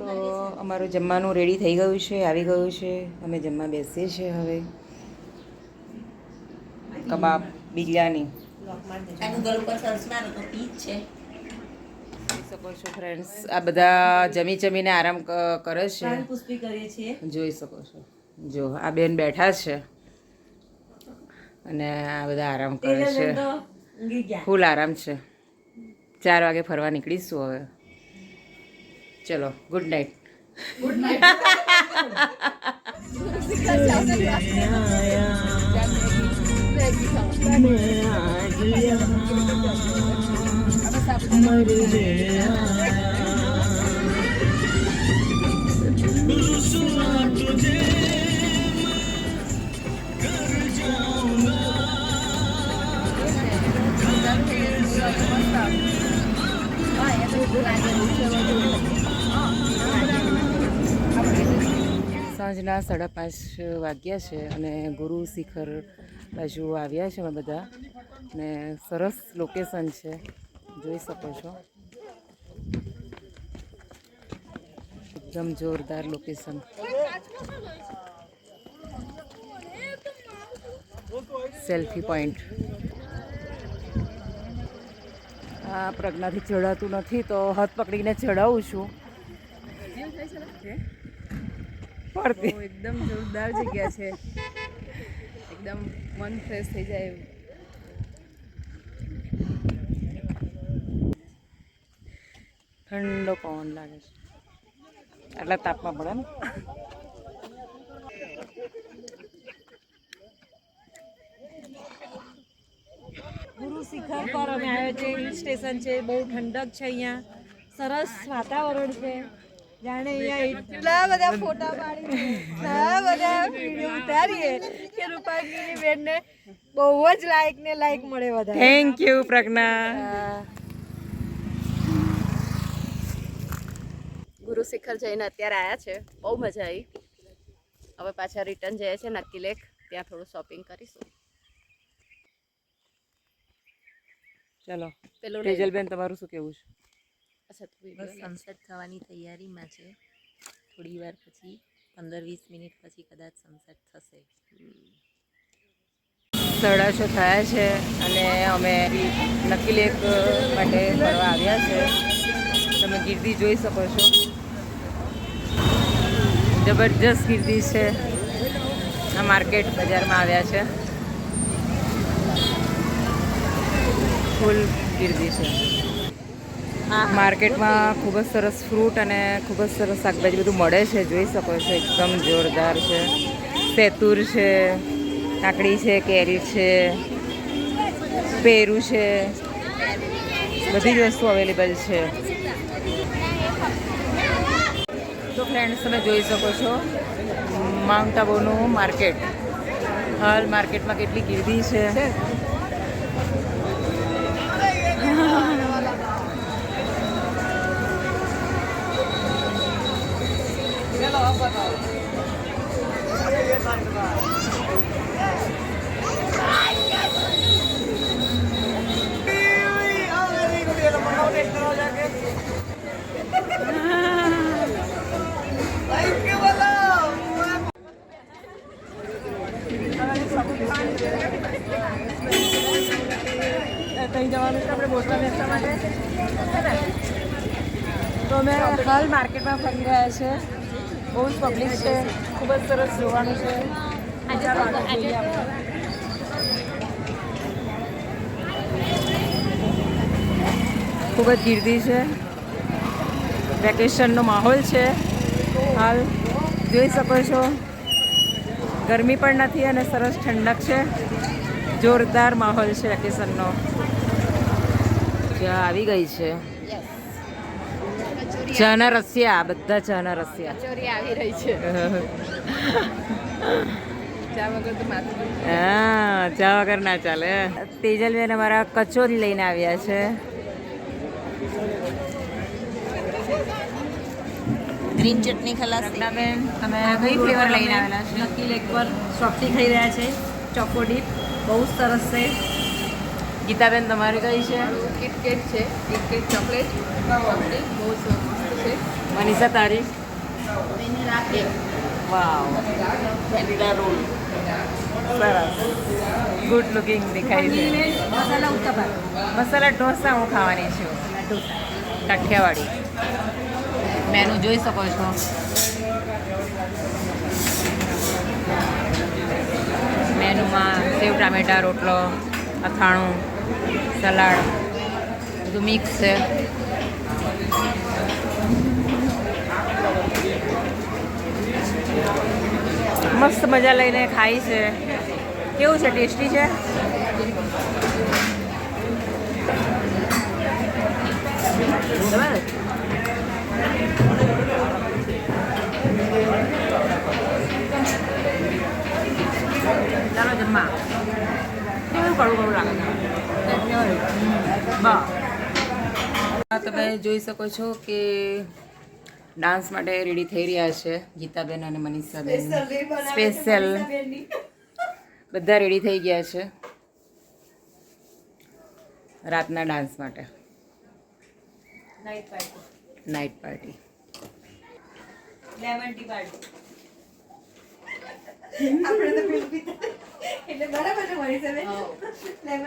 તો અમારું જમવાનું રેડી થઈ ગયું છે આવી ગયું છે. અમે જમવા બેસીએ છીએ હવે. કબાબ બિરયાની. શકો છો ફ્રેન્ડ્સ આ બધા જમી જમીને આરામ કરે છે. જોઈ શકો છો. જો આ બેન બેઠા છે. અને આ બધા આરામ કરે છે. ફૂલ આરામ છે. ચાર વાગે ફરવા નીકળીશું હવે. ચલો ગુડ નાઇટ સાંજના સાડા પાંચ વાગ્યા છે અને ગુરુ શિખર બાજુ આવ્યા છે અમે બધા. ને સરસ લોકેશન છે. જોઈ શકો છો. એકદમ જોરદાર લોકેશન સેલ્ફી પોઈન્ટ આ પ્રજ્ઞાથી ચડાતું નથી તો હાથ પકડીને ચડાવું છું. પડતી. એકદમ જોરદાર જગ્યા છે. એકદમ મન ફ્રેશ થઈ જાય એવું ઠંડો પવન લાગે છે. આટલા તાપમાં પડે ને? ગુરુ શિખર પર અમે આવ્યો છે હિલ સ્ટેશન છે બહુ ઠંડક છે અહીંયા. સરસ વાતાવરણ છે. જાણે અહીંયા એટલા બધા ફોટા પાડી એટલા બધા વીડિયો ઉતારીએ. કે રૂપાણીની બેનને બહુ જ લાઈક ને લાઈક મળે બધા થેન્ક યુ પ્રજ્ઞા. ગુરુ શિખર જઈને અત્યારે આવ્યા છે. બહુ મજા આવી હવે પાછા રિટર્ન જઈએ છે નક્કી લેખ ત્યાં થોડું શોપિંગ કરીશું. ચલો. તેજલબેન તમારું શું કેવું છે? અચ્છા તું video સનસેટ થવાની તૈયારીમાં છે. થોડી વાર પછી પંદર વીસ મિનિટ પછી કદાચ સનસેટ થશે. સાડા છ થયા છે અને અમે નક્કી લેક માટે ફરવા આવ્યા છે. તમે ગીર્દી જોઈ શકો છો. જબરજસ્ત ગીર્દી છે. આ માર્કેટ બજારમાં આવ્યા છે. ફૂલ ગીર્દી છે. માર્કેટમાં ખૂબ જ સરસ ફ્રૂટ અને ખૂબ જ સરસ શાકભાજી બધું મળે છે, જોઈ શકો છો, એકદમ જોરદાર છે. સેતુર છે, કાકડી છે, કેરી છે, પેરું છે, બધી જ વસ્તુ અવેલેબલ છે. તો ફ્રેન્ડ્સ તમે જોઈ શકો છો, માઉન્ટ આબુનું માર્કેટ. હાલ માર્કેટમાં કેટલી ગીર્દી છે. ત્યાં જવાનું છે બોટમાં બેસવા માટે તો અમે હાલ માર્કેટમાં ફરી રહ્યા છે બહુ જ પબ્લિક છે. ખૂબ જ સરસ જોવાનું છે. ચાલો આગળ જોઈએ આપણે. ખૂબ જ ગીર્દી છે. વેકેશનનો માહોલ છે. હાલ જોઈ શકો છો. ગરમી પણ નથી અને સરસ ઠંડક છે. જોરદાર માહોલ છે વેકેશનનો. આવી ગઈ છે. ચાના રસિયા બધા ચાના રસિયા. ચોરી આવી રહી છે. ચા વગર હા ચા વગર ના ચાલે. તેજલબેન અમારા કચોરી લઈને આવ્યા છે. ગ્રીન ચટણી ખલાસ. બેન તમે કઈ ફ્લેવર લઈને આવેલા છે. નક્કી લેક પર સોફ્ટી ખાઈ રહ્યા છે. Choco dip. બહુ જ સરસ છે. ગીતાબેન તમારી કઈ છે? કિટકેટ છે. KitKat chocolate. બહુ મસ્ત છે. મનીષા તારી? વાવ વેનીલા રોલ સરસ. ગુડ લુકિંગ દેખાય છે. મસાલા ઢોસા હું ખાવાની છું. કાઠિયાવાડી. મેનુ જોઈ શકો છો. મેનુમાં સેવ ટામેટા રોટલો અથાણું સલાડ. બધું મિક્સ છે. મસ્ત મજા લઈને ખાઈ છે. કેવું છે? ટેસ્ટી છે? ચાલો જમવા. કેવું તમે જોઈ શકો છો કે ડાન્સ માટે રેડી થઈ રહ્યા છે ગીતાબેન અને મનીષાબેન. સ્પેશિયલ બધા રેડી થઈ ગયા છે રાતના ડાન્સ માટે. Night party lemon tea party આપણે તો એટલે બરાબર છે મળી લેમન